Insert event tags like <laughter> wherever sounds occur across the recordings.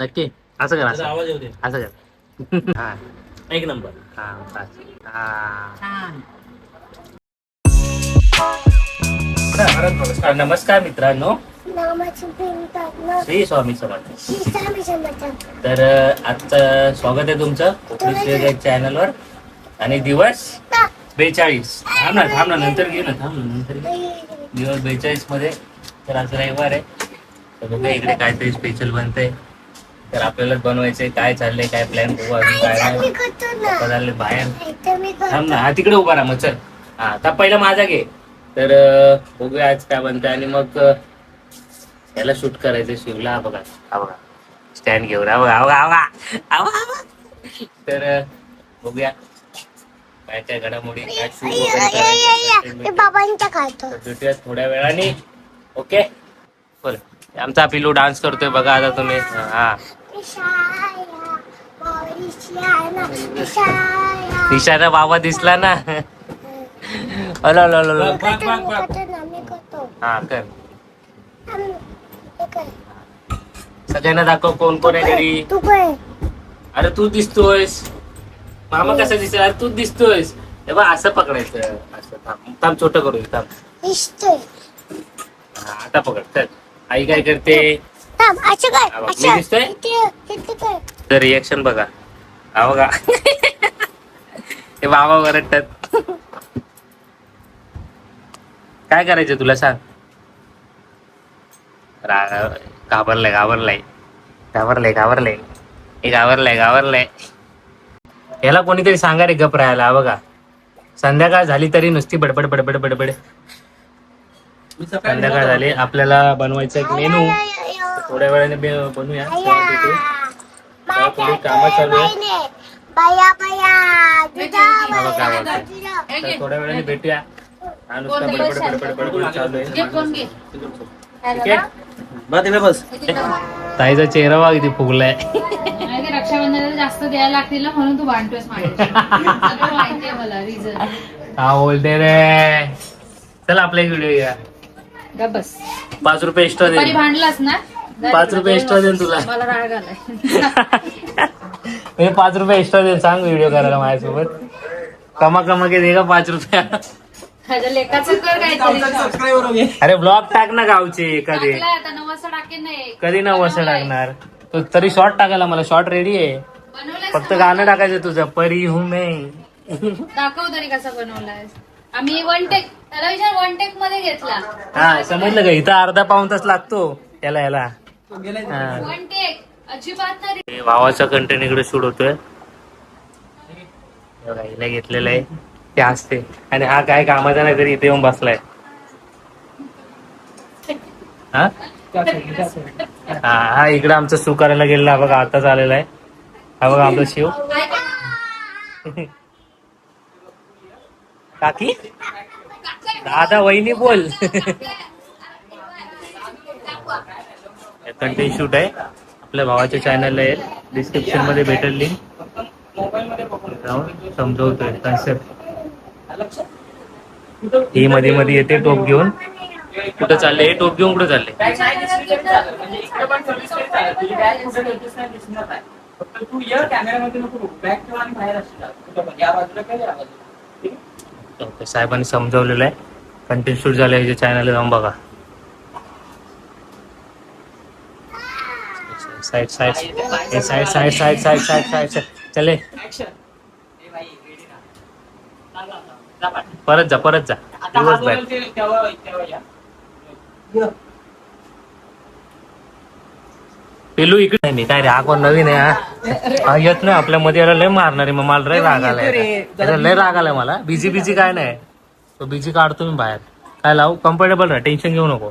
नक्की. असं कर असं. आवाज येऊ दे. असं कर. हा. एक नंबर. हा बस. हा. छान. तर नमस्कार मित्रांनो. नामाची श्री स्वामी समर्थ. तर अ, आजचं स्वागत आहे तुमचं कोकणी चॅनलवर आणि दिवस बेचाळीस. थांब ना थांब ना नंतर घे ना थांब ना नंतर घे दिवस बेचाळीसमध्ये तर आज रविवार आहे. तर बघूया इकडे काहीतरी स्पेशल बनतंय. तर आपल्याला बनवायचंय काय चाललंय काय प्लॅन बघू अजून काय नाही. पप्पा चालले बाहेर. थांब ना हा तिकडे उभा राहा मग चल. हा आता पहिला माझा घे. तर बघूया आज काय बनतंय. आणि मग अ, याला शूट करायचं शिवला. हा बघा हा बघा. स्टँड घेऊन हा बघा बघा, हा बघा. तर बघूया. काय काय घडामोडी काय वगैरे बाबांच्या खातो. भेटूया थोड्या वेळाने. ओके बोल आमचा पिलू डान्स करतोय बघा आता तुम्ही. हा. इशारा बाबा दिसला ना. हॅलो हॅलो हॅलो हा कर. सगळ्यांना दाखव कोण कोण आहे घरी. अरे तू दिसतोयस. मामा कसा दिसतोय? अरे तू दिसतोयस. तेव्हा असं पकडायचं. असं थांब थांब छोट करू थांब. आता पकड चल. आई काय करते? थांब असं हा कर बघ, मी असं दिसतोय? इथे इथे कर तर रिएक्शन बघा. हा बघा. हे बाबा वरटतात काय करायचं तुला सांग? रा- घाबरलाय घाबरलाय. घाबरलाय घाबरलाय. हे घाबरलाय घाबरलाय. याला कोणीतरी सांगा रे गप राहायला हा बघा. संध्याकाळ झाली तरी नुसती बडबड बडबड बडबड संध्याकाळ झाली आपल्याला बनवायचा एक मेनू. थोड्या वेळाने बनूया. थोडी कामं चालू आहे. हो, थोड्या वेळाने भेटूया. ताईचा चेहरा बघ किती फुगलाय. रक्षाबंधन जास्त द्यायला लागतील म्हणून तू बांधतोस मला रिझन हा बोलते रे. चल एक व्हिडिओ या बस. पाच रुपये एक्स्ट्रा भांडलास ना? पाच रुपये extra देईन तुला. मला राग आलाय. हे पाच रुपये एक्स्ट्रा दे सांग व्हिडिओ करायला माझ्यासोबत. कमा कमा के दे का पाच रुपया. माझ्या लेखाचं कर काहीतरी. सबस्क्राईबर गए अरे ब्लॉग टाक ना गावचे कधी टाकलाय आता नाही कधी ना वसं. टाकणार? तो तरी शॉर्ट टाकायला मला शॉर्ट रेडी आहे. फक्त? गाणं टाकायचं तुझं परी हूं मैं. दाखव तरी कसा बनवलाय आम्ही वन टेक त्याला विचार वन टेकमध्ये घेतला. हा समजलं का? इथं अर्धा पाऊन तास लागतो. याला याला. हा. भावाचा कंटेंट इकडे शूट होतोय. हिला घेतलेलं आहे. ते हसते आणि हा काय कामाचा नाही तरी इथे येऊन बसलाय. हा? हा इकडे आमचं सू गेलेला बघा आताच आलेला आहे. हा बघा आपला शिव. काकी? दादा वहिनी बोल. कंटेंट शूट आहे. आपल्या भावाच्या चॅनलला आहे डिस्क्रिप्शनमध्ये भेटेल लिंक जाऊन समजवतोय कन्सेप्ट ही मध्ये मध्ये येते टोप घेऊन. कुठं चालले? हे टोप घेऊन कुठं चालले? तू कॅमेरामध्ये नको ठेव आणि बाहेर या बाजूला काय ओके, साहेबांनी समजवलेलं आहे. कंटेंट शूट झालं याच्या चॅनलला जाऊन बघा. साइड साइड ए side side side side side side चले. परत जा परत जा. दिवस बाहेर पिलू इकडे मी. काय रे हा नवीन आहे हा? येत नाही आपल्या मध्ये लय मारणार आहे मग मला लय राग आलाय. लय राग आलाय मला. बिझी बिझी काय नाही. तो बिझी काढतो मी बाहेर. काय लावू? कम्फर्टेबल राहा टेन्शन घेऊ नको.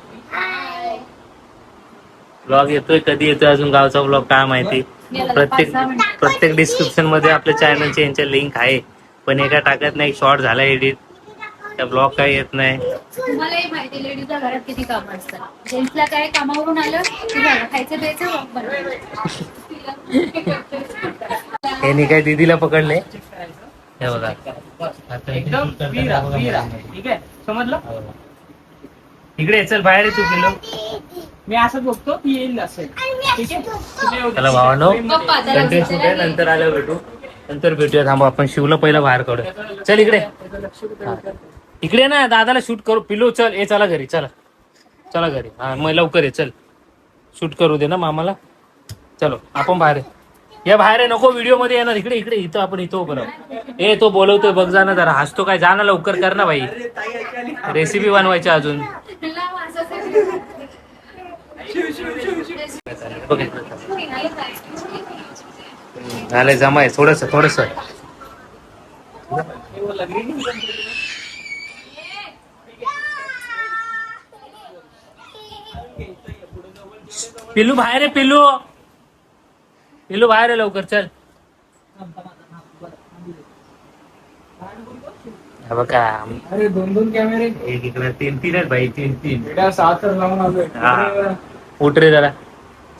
ब्लॉग येतोय कधी येतोय अजून गावचा ब्लॉग काय माहिती? प्रत्येक प्रत्येक डिस्क्रिप्शनमध्ये आपल्या चॅनलचे यांच्या लिंक आहे. पण एका टाकत नाही शॉर्ट झाला एडिट त्या ब्लॉग काही येत नाही. तुम्हालाही माहिती लेडीजच्या घरात किती काम असतात. जेंट्सला काय कामावरून आलं की झालं खायचं प्यायचं walk बनवायचं. यांनी काय दीदीला पकडले हे बघा. आता एकदम वीरा वीरा. ठीक आहे? समजलं? हो. इकडे चल बाहेर तू किलो मी असं बघतो की येईल असेल. ठीक आहे? तुम्ही येऊ द्या. चला भावानो पप्पा, त्याला कंटेंट शूट आहे, नंतर आलं भेटू. नंतर भेटूया थांबा आपण शिवला पहिला बाहेर काढू चल इकडे. हा. इकडे ना दादाला शूट करू. पिलो चल ए चला घरी चला. चला घरी. हा मग लवकर ये चल. शूट करू दे ना मामाला. चलो आपण बाहेर आहे. या बाहेर नको व्हिडिओमध्ये येणार. इकडे इकडे इथं आपण इथं उभं राहू ए तो बोलवतोय बघ जा ना जरा. हसतो काय? जा ना लवकर कर ना भाई रेसिपी बनवायची अजून. झालंय जमाय. थोडस थोडस. पिल्लू बाहेर आहे पिल्लू. पिल्लू बाहेर आहे लवकर चल. हा बघा. अरे दोन दोन कॅमेरे. एक इकडे तीन तीन आहेत भाई तीन तीन. बेटा सात तर लावून आलोय. हा. उठ रे जरा.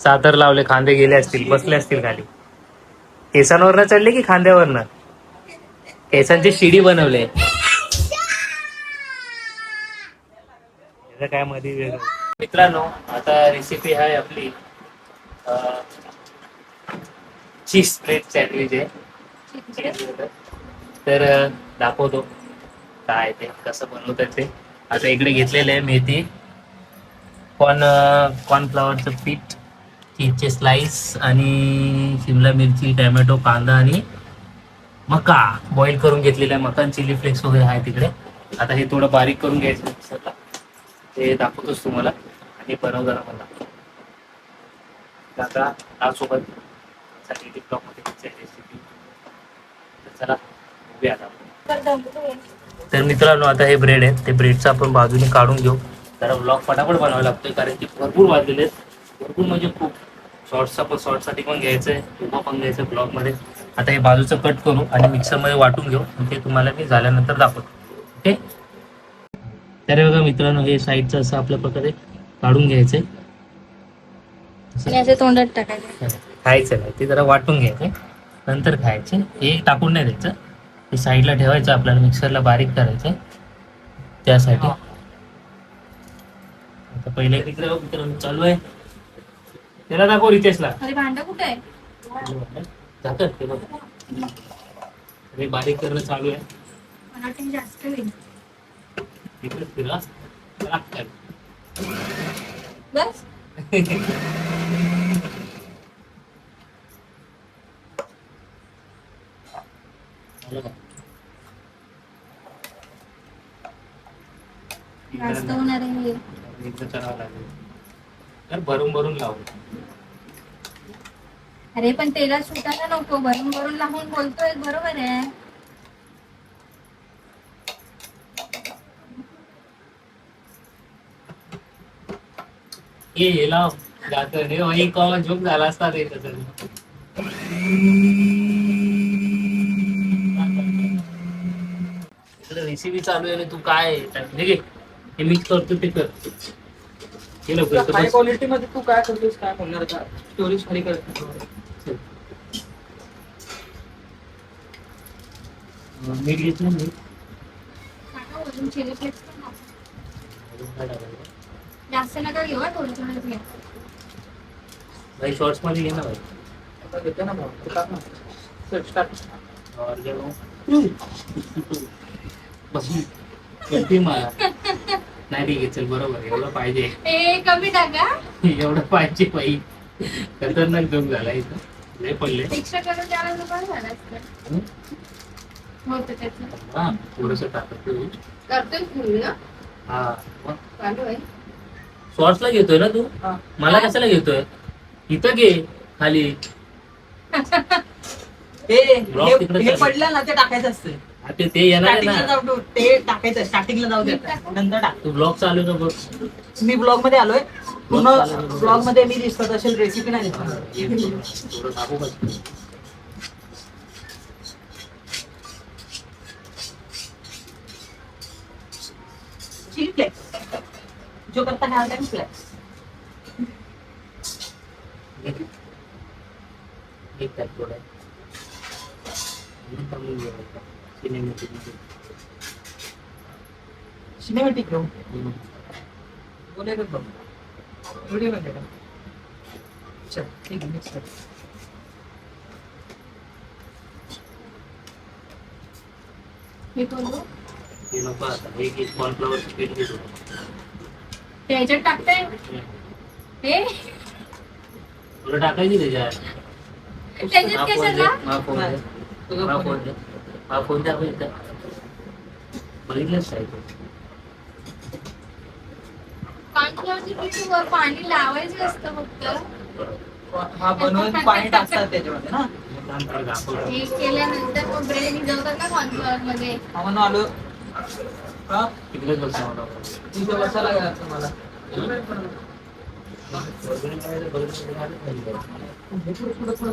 सातर लावले खांदे गेले असतील बसले असतील खाली. केसांवरनं चढले की खांद्यावरनं? केसांची शिडी बनवले. याचं काय मध्ये वेगळं. मित्रांनो आता रेसिपी आहे आपली. चीज स्प्रेड सँडविच आहे. तर दाखवतो. काय ते कसं बनवतात ते. आता इकडे घेतलेलं आहे मेथी. कॉर्न कॉर्नफ्लॉवरचं पीठ चीजचे स्लाइस आणि शिमला मिरची टॅमॅटो कांदा आणि मका. बॉईल करून घेतलेला आहे मका चिली फ्लेक्स वगैरे आहे तिकडे. आता हे थोडं बारीक करून घ्यायचं ते दाखवतोच तुम्हाला. आणि बनवताना मला. दाखवतो आजसोबत साठी टिकटॉकमध्ये रेसिपी तर चला बघूया. तर मित्रांनो आता हे ब्रेड आहेत. ते ब्रेडचं आपण बाजूने काढून घेऊ. जरा ब्लॉग फटाफट बनवावा लागतोय कारण की भरपूर वाजलेले आहेत. भरपूर म्हणजे खूप शॉर्टचा पण शॉर्टसाठी पण घ्यायचं आहे उभा पण घ्यायचं ब्लॉगमध्ये आता हे बाजूचं कट करू आणि मिक्सरमध्ये वाटून घेऊ. आणि ते तुम्हाला मी झाल्यानंतर दाखवतो. ओके? तर बघा मित्रांनो हे साईडचं असं आपल्या प्रकारे काढून घ्यायचंय. आणि असे तोंडात टाकायचे. खायचं नाही. ते जरा वाटून घ्यायचे. नंतर खायचे. हे टाकून नाही द्यायचं. ते साईडला ठेवायचं आपल्याला मिक्सरला बारीक करायचं. त्यासाठी. आता पहिले तिकडे चालू आहे. त्याला दाखव रितेशला. अरे भांडं कुठे आहे? जातात ते बघ. हे बारीक करणं चालू आहे. इकडे फिरा. लागतात <laughs> बस जास्त होणार आहे हे. इकडे करावं लागेल तर भरून भरून लावू. अरे पण तेलात सुटायला नको. भरून भरून लावून बोलतोय बरोबर आहे. ये लाव. जात रे. वही कॉल झोप झाला असता रे तसं इकडे रेसिपी चालू आहे आणि तू काय हे मिक्स करतो ते कर. हे लवकर तर हाय बस. क्वालिटी मध्ये तू काय करतोस काय बोलणार का स्टोरीज खाली करतो चल. अं, मीठ घेतलं मी. जास्त नका घेऊ हा, थोडं थोडं घ्या भाई शॉर्ट्समध्ये घे ना भाई घेते ना भाऊ टाक ना. ऑर्गेनो बस <laughs> नाही ठीक आहे चल बरोबर एवढं पाहिजे. ए कमी टाका. एवढं पाहिजे बाई. खतरनाक जोक झाला इथं. लय पडले. एक्स्ट्रा करून त्याला दुपार झालं असतं. होतं त्याचं. हा थोडस टाकत तू. करतोय फुल ना हा? मग? चालू आहे. शॉर्ट्सला घेतोय ना तू? हा. मला कशाला घेतोय? इथं घे खाली. <laughs> हे Block हे- हे. पडलं ना ते टाकायचं असतं. ते ते येणार जाऊ ते टाकायचं स्टार्टिंगला जाऊ दे आता. नंतर टाक. तू ब्लॉग चालू नको. मी ब्लॉगमध्ये आलोय. पूर्ण ब्लॉगमध्ये मी दिसतात असेल रेसिपी नाही जो करता है आता फ्लेक्स सिनेमैटिक सिनेमॅटिक घेऊ बोले बघ व्हिडिओमध्ये का चल ठीक आहे नेक्स्ट हे करू ये नको आता एक एक कॉर्नफ्लॉवरचं पीठ घेतो त्याच्यात टाकताय हे तुला टाकायची त्याच्यात त्याच्यात हा फोन दे कशाला हा फोन दे तुझा हा phone फोन दे हा फोन द्या बघितलं बघितलंच वर पाणी लावायचं असतं फक्त. हा बनवून पाणी टाकतात त्याच्यामध्ये ना? हे केल्यानंतर मग ब्रेड भिजवतात ना कॉर्नफ्लॉवर मध्ये हा? म्हणून आलो का तिथे बसायला तुम्हाला पुढे पुढे पुढे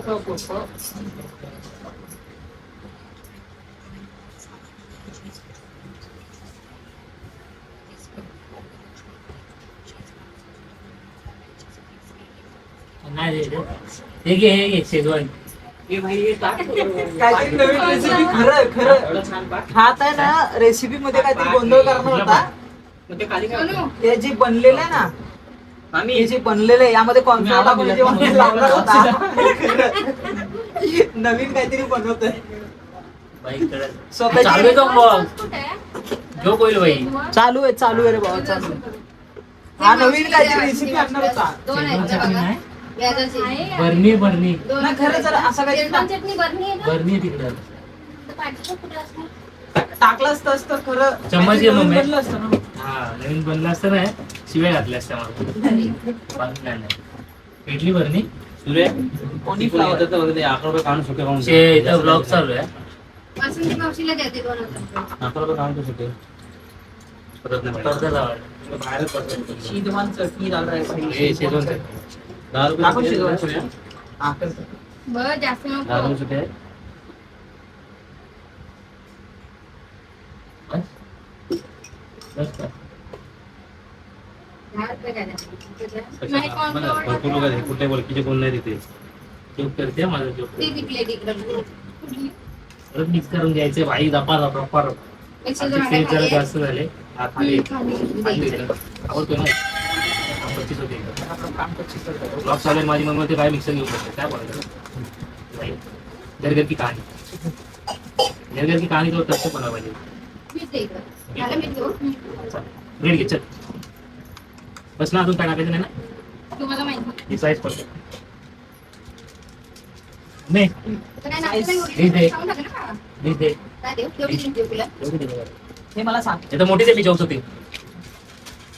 नाही रे, रे. हे घे हे घे शेजवान काहीतरी नवीन रेसिपी खरं खरं हात आहे ना रेसिपी मध्ये काहीतरी गोंधळ करणार होता. हे जे बनलेलं आहे ना हे जे बनलेलं आहे यामध्ये जे <laughs> होता. <laughs> नवीन काहीतरी बनवतोय. बाई स्वतःची- चालू आहे मग बाई. चालू आहे चालू आहे रे बाबा चालू आहे. हा नवीन काहीतरी रेसिपी आणणार होता. दोन आहेत शेजवान चटणी बघा. बरणी बरणी. नाही, खरं जर असं काहीतरी शेजवान चटणी बरणी आहे का? बरणी आहे तिकडं. तर पाठीचं कुठं असणार? टाकलं असतं असतं खरं. चम्मच काहीतरी घे मग नवीन मी. बनलं असतं ना. हा नवीन बनलं असतं ना शिव्या घातल्या असत्या मला. बाकी नाही नाही. पेटली बरणी. कोणी शे इथं ब्लॉग चालू आहे. वासंती मावशीला दोन हजार चटणी चटणी. हा. बरं जास्त नको? नाही भरपूर लोक आहेत. कुठल्या ओळखीचे कोण नाही तिथे. जोक करते हा माझा जोक ती विकले तिकडं. कुठली? परत मिक्स करून घ्यायचे. भाई दपा दपा पर जरा. जास्त झाले. आवडतो ना? पच्चीस होते. ब्लॉग चालू आहे माझी मग ते काय मिक्सर घेऊन बसते काय बोलायचं की कहाणी घर घर की कहाणी तो तसं बनवा पाहिजे घेऊ? ब्रेड घे चल बस ना अजून काय टाकायचं नाही ना तुम्हाला माहिती ही साईज पडते नाही दे, दे. दे. हे मला सांग हे तर मोठीच आहे मी जॉब्स होती हे मला सांग दे पण. ठीक आहे.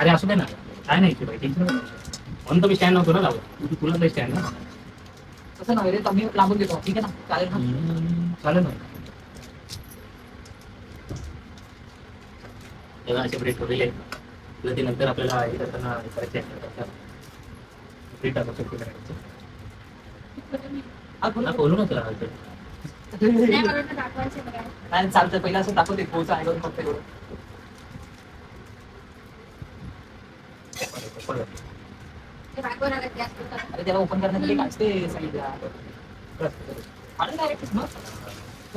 अरे असू दे ना. काय नाही बाई टेन्शन. म्हणून तर मी स्टँड नव्हतो ना लावत तुला नाही स्टँड ना तसं नव्हे रे कमी लांबून घेतो. ठीक आहे ना? चालेल ना? चालेल ना. तेव्हा असे ब्रेड ठेवलेले आहेत तुला ते नंतर आपल्याला हे करताना करायचे टाकू शकतो करायचं बोल ना. तुला. नाही. नाही चालतं पहिला असं दाखवते. पोचा आहे करून फक्त एवढं ते दाखवा ना, गॅस करतात. अरे त्याला ओपन करण्यासाठी काय असते सांगितलं.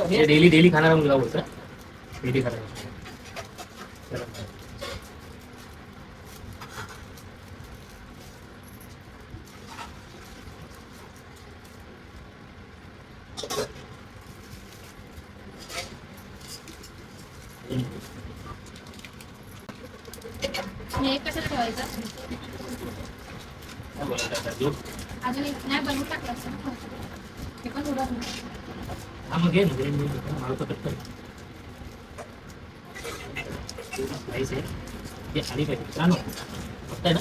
डेली डेली खाणारा मुलगा बोलतो डेली खाणारा हे कसं ठेवायचं? अजून एक नाही बनवून टाकलं हा मग घे ना, घे, घे, मला तर कट आहे. हे आली पाहिजे. छान फक्त आहे ना?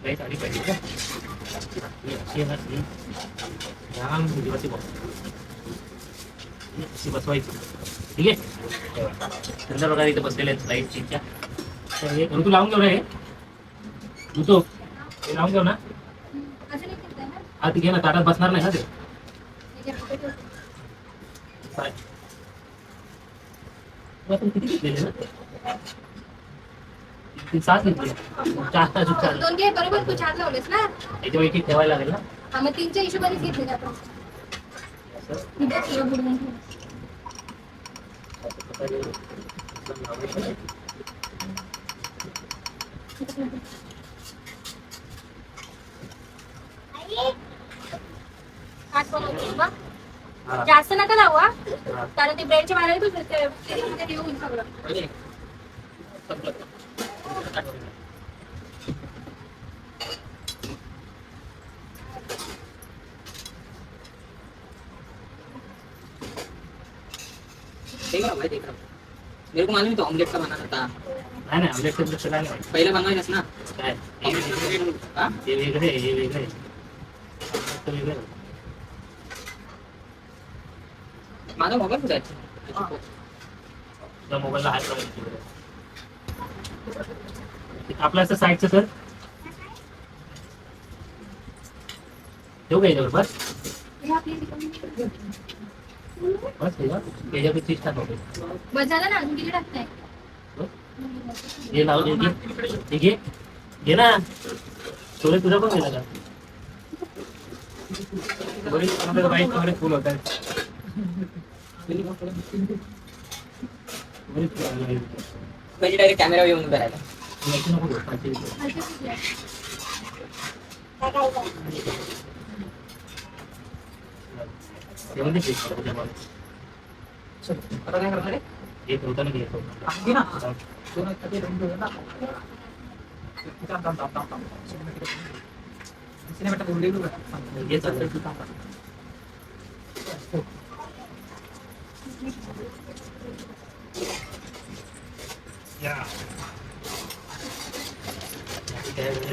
स्लाईस आली पाहिजे का? ही अशी ही दिवशी बघ. अशी बसवायची. ठीक आहे? तेव्हा. सुंदर इथे बसलेले आहेत स्लाईस तर हे लावून घेऊ रे ऋतू हे लावून घेऊ ना. घेतलंय ना? हा ती घे ना ताटात बसणार नाही ना ते हे सात घेतली चार तास दोन घे बरोबर तू चार लावलेस ना याच्यापैकी ठेवायला लागेल ना हा मग तीनच्या हिशोबानेच घेतले आपण असं. मी बघ तुला बुडवून ठेव. आठ बनवतो बा. जास्त नका लावू हा. कारण ते ब्रेडच्या बाहेर हे होईल सगळं? मेरे को मालूम है तो ऑमलेट का बनाना था नाही नाही काय पहिले बनवायचंस ना काय हा? वेगळे आहे, हे वेगळे आहे. आमचं वेगळं आहे. माझा मोबाईल कुठे आहे? मोबाईलला हात लावून. आपलं असं साईडचं कर ठेवू का याच्यावर? बस. हे. बस याच्यावर. चीज टाकताय? हे लाव हे घे. ना. छोले तुझा पण गेला का? बरीच फुल होत आहेत म्हणजे डायरेक्ट कॅमेरा येऊन उभं राहिला याची नको घेऊ, पाचशे रुपये. खालचे कुठले आहे?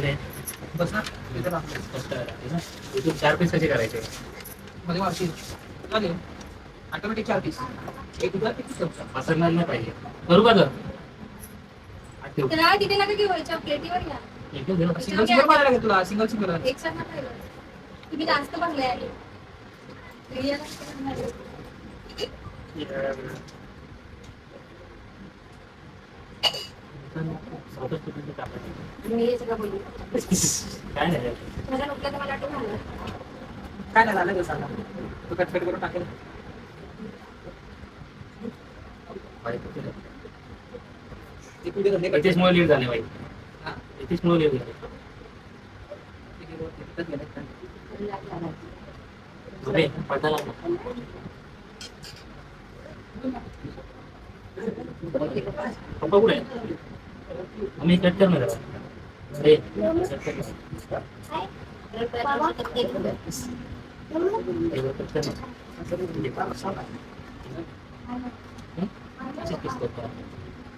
आहे? बस ना. तिथे ना. चार पीस कसे करायचे? मध्ये मारशी चालेल. ऑटोमॅटिक चार पीस एक उद्या किती पसरणार नाही पाहिजे. करू का तिथे नका घेऊ. याच्या प्लेटीवर घ्या. सिंगल सिंगल मारायला तुला. सिंगल सिंगल एक घेऊ. तुम्ही जास्त भरले आहे रिअल जास्त भरले आहे. स्वतःच तुझं टाकायचं. मी हे सगळं काय नाही मला नुकलं तर मला आठवण आलं काय नाही झालं सांगा तो कटकट करून टाकेल ते पुढे धंदे इथेच मुळे झाले बाई हा? इथेच मुळे लीड झाले गेले. पडदा लागला पप्पा कुठे आम्ही कट करणार आहे. अरे,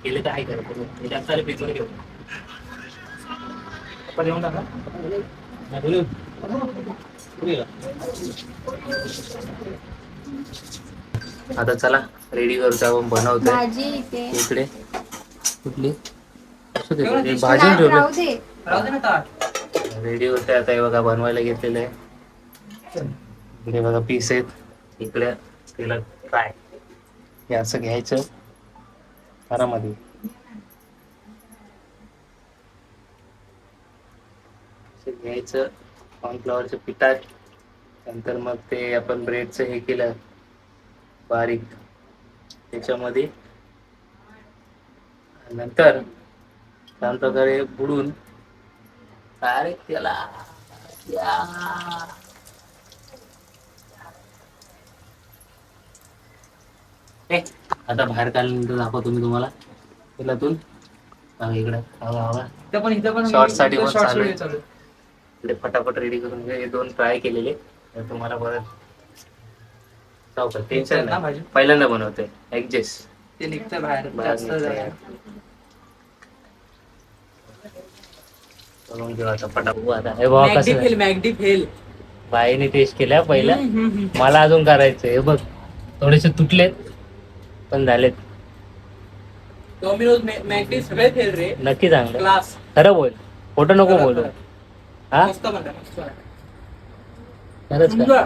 केले तर आहे करत जास्त आले पीसमध्ये घेऊ पप्पा देऊन टाका बोलू. गेला? आता चला रेडी करतो आपण बनवतोय. भाजी इथे. इकडे. कुठली? राहू ठेवलं. रेडी होते आता हे बघा बनवायला घेतलेलं आहे. इकडे बघा पीस आहेत. इकडे तिला फ्राय हे असं घ्यायचं. आरामध्ये घ्यायचं. कॉर्नफ्लॉवरच्या पिठात. नंतर मग ते आपण ब्रेडचं हे केलं. बारीक. त्याच्यामध्ये नंतर छान प्रकारे बुडून डायरेक्ट त्याला आता बाहेर काढल्यानंतर दाखवतो मी तुम्हाला. तेलातून हा, इकडे. पण इथं पण Short साठी. इकडे फटाफट रेडी करून. हे दोन फ्राय केलेले. तर तुम्हाला परत टेन्शन टेन्शन ना नाही भाजी. पहिल्यांदा बनवतोय ऍडजस्ट ते बाहेर बाहेर जास्त निघतंय. जागा. करून घेऊ आता फटाफट आता हे बघा मॅगडी कसं फेल मॅगडी फेल. बाईने टेस्ट केल्या हम्म. मला अजून करायचं हे बघ. थोडेसे तुटलेत पण झालेत. डॉमिनोज मॅगडी सगळे फेल रे. नक्की चांगलं. क्लास खरं बोल. खोटं नको बोलू. हा? मस्त मस्त. खरंच का?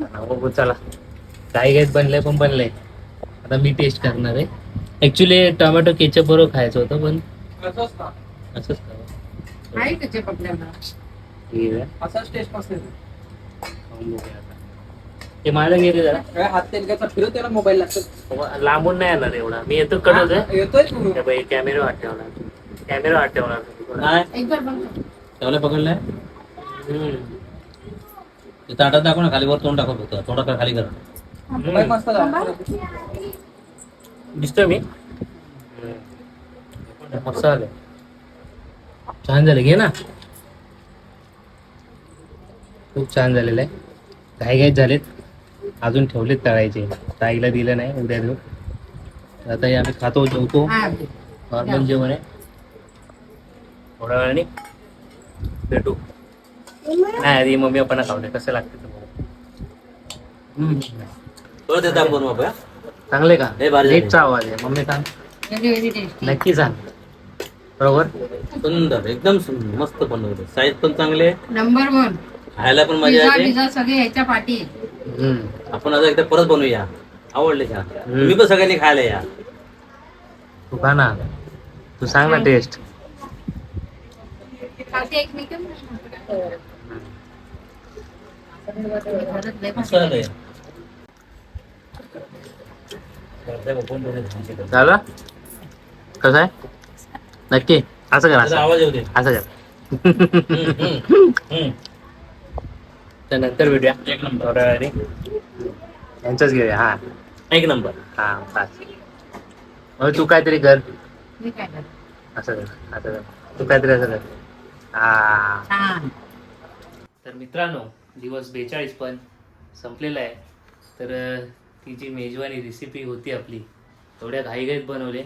बघू चला. काही घेत बनले पण बनले आता मी टेस्ट करणार आहे. ऍक्च्युली टोमॅटो केचप बरोबर खायचं होतं पण असंच का? असंच खावं आहे त्याचे आपल्याला. ठीक आहे. असाच टेस्ट असते. ते माझं गेले जरा. काय हात तेलकाचा फिरव त्याला मोबाईल लागतो. लांबून नाही येणार एवढा. मी येतो कडत आहे येतोय कॅमेरा वाट ठेवणार. कॅमेरा वाट ठेवणार. काय. त्याला पकडलंय. ते ताटात दाखव ना खाली वर तोंड दाखव फक्त. थोडा खाली कर. मस्त. दिसतोय मी? मस्त आलं छान झालं. घे ना. खूप छान झालेलं आहे. घाई घाईत झालेत? अजून ठेवलेत तळायचे. ताईला दिलं नाही उद्या देऊ. आता हे आम्ही खातो जेवतो. नॉर्मल जेवण आहे. थोड्या वेळाने भेटू. नाही आधी मम्मी आपण खाऊ दे कसं लागतं. परत येतात. चांगले का. नीटचा आवाज आहे. मम्मी सांग. नक्की सांग. बरोबर? सुंदर एकदम सुंदर मस्त बनवलं. साईज पण चांगले. नंबर वन खायला पण मजा येते. सगळे ह्याच्या पाठी. आपण आता एकदा परत बनवूया. आवडले छान तुम्ही पण सगळ्यांनी खायला या. तू खा ना तू सांग ना टेस्ट खाते एकमेकांना. खरंच लय मस्त भारी. झालंय. झालं? कसं आहे? नक्की? असं कर. असं आवाज येऊ दे. असं कर. तर नंतर भेटूया. एक नंबर. यांचंच घेऊया हा. एक नंबर. हा मग तू काहीतरी कर? असं कर असं कर. तू काहीतरी असं कर. हा. तर मित्रांनो दिवस बेचाळीस पण संपलेला आहे. तर ती जी मेजवानी रेसिपी होती आपली थोड्या घाईघाईत बनवले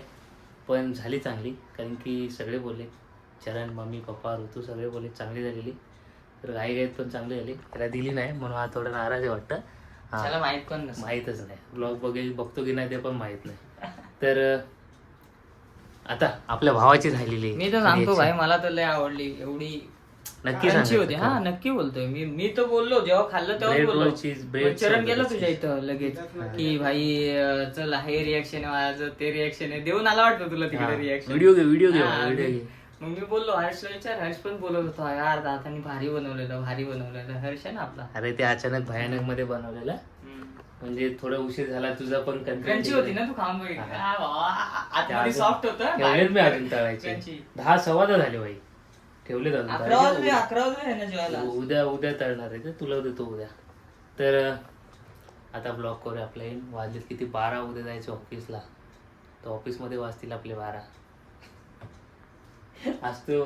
पण झाली चांगली कारण की सगळे बोलले चरण मम्मी पप्पा ऋतू सगळे बोलले चांगली झालेली. तर घाईघाईत पण चांगली झाली. त्याला दिली नाही म्हणून हा थोडा नाराज आहे वाटतं. हा. माहीत पण. माहीतच नाही. ब्लॉग बघेल बघतो की नाही ते पण माहीत नाही. तर आता आपल्या भावाची झालेली मी तर सांगतो. भाई मला तर लय आवडली. एवढी नक्की सांगायचं होती. का? हा नक्की बोलतोय. मी मी तर बोललो जेव्हा खाल्लं तेव्हा Bread बोललो. roll cheese, bread मग चरण गेला. तुझ्या इथं लगेच की भाई अं, चल हे रिएक्शन आहे माझं ते रिएक्शन आहे. देऊन आला वाटतं तुला तिकडे रिएक्शन व्हिडिओ घे व्हिडिओ घे मग मी बोललो हर्षला विचार. हर्ष पण बोलत होता यार दादानी भारी बनवलेलं भारी बनवलेलं. हर्ष आहे ना आपला. अरे ते अचानक भयानकमध्ये बनवलेलं. म्हणजे थोडा उशीर झाला तुझा पण क्रंची होती ना तू खाऊन बघितली. सॉफ्ट होतं मी अजून तळायचे. दहा सव्वा दहा झाले भाई. अजून अकरा वाजले. अकरा वाजले ना जेवायला. उद्या उद्या तळणार आहे ते तुला देतो उद्या. तर आता ब्लॉग करूया आपल्या वाजलेत किती? बारा उद्या जायचं ऑफिसला तर ऑफिसमध्ये वाजतील आपले बारा. असतो.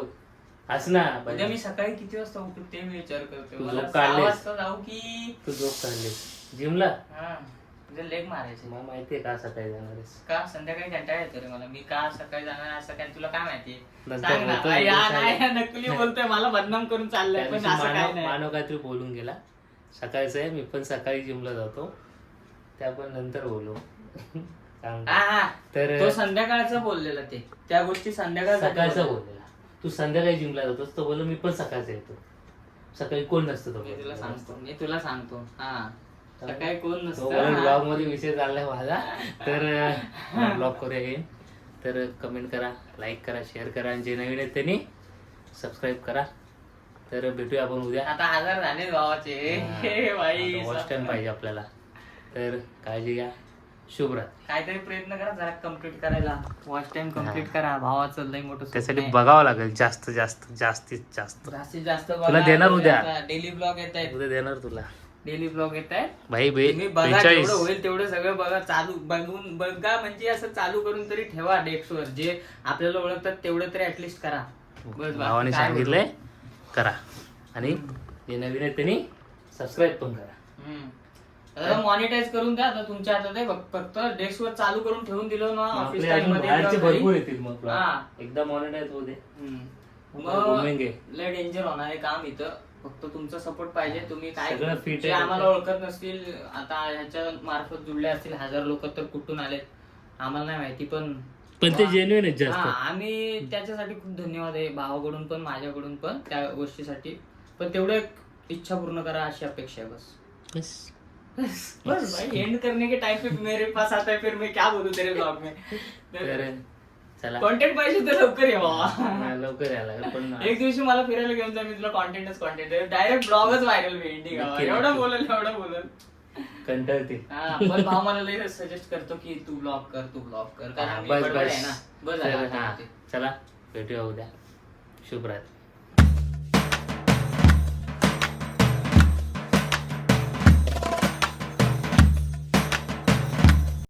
अस ना उद्या मी सकाळी किती वाजता उठू ते मी विचार करतो तू मला झोप सहा काढलीस? वाजता जाऊ की. तू झोप काढली जिमला? हा. म्हणजे लेग मारायचे. मला माहितीये का सकाळी जाणार आहेस. का? संध्याकाळी कंटाळा येतो रे मला. मी का सकाळी जाणार असं काय? तुला काय माहिती नंतर सांग ना. बोलतो, आई, नंतर नाही, सांग. नकली बोलतोय. मला बदनाम करून चाललंय पण दिवशी असं काय मानव नाही. मानव काहीतरी बोलून गेला. सकाळचं आहे मी पण सकाळी जिमला जातो. त्या पण नंतर बोलू. सांग. हा, हा. तर तो संध्याकाळचं बोललेला ते. त्या गोष्टी संध्याकाळ सकाळचा बोललेला. तू संध्याकाळी जिमला जातोस तो बोललो मी पण सकाळचा येतो. सकाळी कोण नसतं तो मी तुला सांगतो. मी तुला सांगतो. हा. तर सकाळी कोण नसतं? ब्लॉग. मध्ये विषय चाललाय माझा. तर <laughs> ब्लॉग करूया हे तर कमेंट करा लाईक करा शेअर करा. आणि जे नवीन आहेत त्यांनी सबस्क्राईब करा. तर भेटूया आपण उद्या. आता हजार झाले भावाचे. हे बाई. वॉच टाइम पाहिजे आपल्याला. तर काळजी घ्या. शुभरात काहीतरी प्रयत्न करा जरा कंप्लीट करायला. वॉच टाइम कंप्लीट करा. भावाचं लय मोठं त्यासाठी आहे. बघावं लागेल. जास्त जास्त जास्तीत जास्त. जास्तीत जास्त तुला देणार उद्या. डेली ब्लॉग येत आहेत. उद्या देणार तुला. डेली ब्लॉग येत आहेत भाई तुम्ही बघा जेवढं होईल तेवढं सगळं बघा चालू बघून बघा म्हणजे असं चालू करून तरी ठेवा डेस्कवर जे आपल्याला ओळखतात तेवढं तरी ऍटलिस्ट करा बस भावाने काय सांगितलंय करा आणि जे नवीन आहेत त्यांनी सबस्क्राईब पण करा हम्म. आता मॉनिटाईज करून द्या आता तुमच्या हातात आहे फक्त- फक्त डेस्कवर चालू करून ठेवून दिलं ना ऑफिस आपले टाइम अजून मध्ये बाहेरचे किंवा घरी. भरपूर येतील मग. हा. एकदा मॉनिटाईज होऊ दे हम्म. मग घुमेंगे. मग लय डेंजर होणार आहे काम इथं फक्त तुमचा सपोर्ट पाहिजे. तुम्ही काय सगळं fit जे आहे आम्हाला. ओळखत नसतील आता ह्याच्या मार्फत जुळले असतील हजार लोक तर कुठून आले आम्हाला नाही माहिती पण पण ते जेन्युइन आहेत हा, जास्त आम्ही त्याच्यासाठी खूप धन्यवाद आहे भावाकडून पण माझ्याकडून पण त्या गोष्टीसाठी. पण तेवढं एक इच्छा पूर्ण करा अशी अपेक्षा आहे बस. बस. बस भाई एंड करने के टाइम पे मेरे पास आता है फिर मैं क्या बोलूं तेरे ब्लॉग में? तर चला. कॉन्टेंट पाहिजे तर लवकर ये बाबा. हा, लवकर यायला लागेल, पण <laughs> एक दिवशी मला फिरायला घेऊन जा मी तुला कॉन्टेंटच कॉन्टेंट डायरेक्ट ब्लॉगच व्हायरल मी नक्की, एवढं नक्की. बोलल एवढं बोलल. कंटाळते. हा पण भाऊ मला लई सजेस्ट करतो की तू ब्लॉग कर तू ब्लॉग कर. हा, कारण मी बस बडबड आहे बस. ना. बस हा. चला. भेटूया उद्या. शुभरात्री.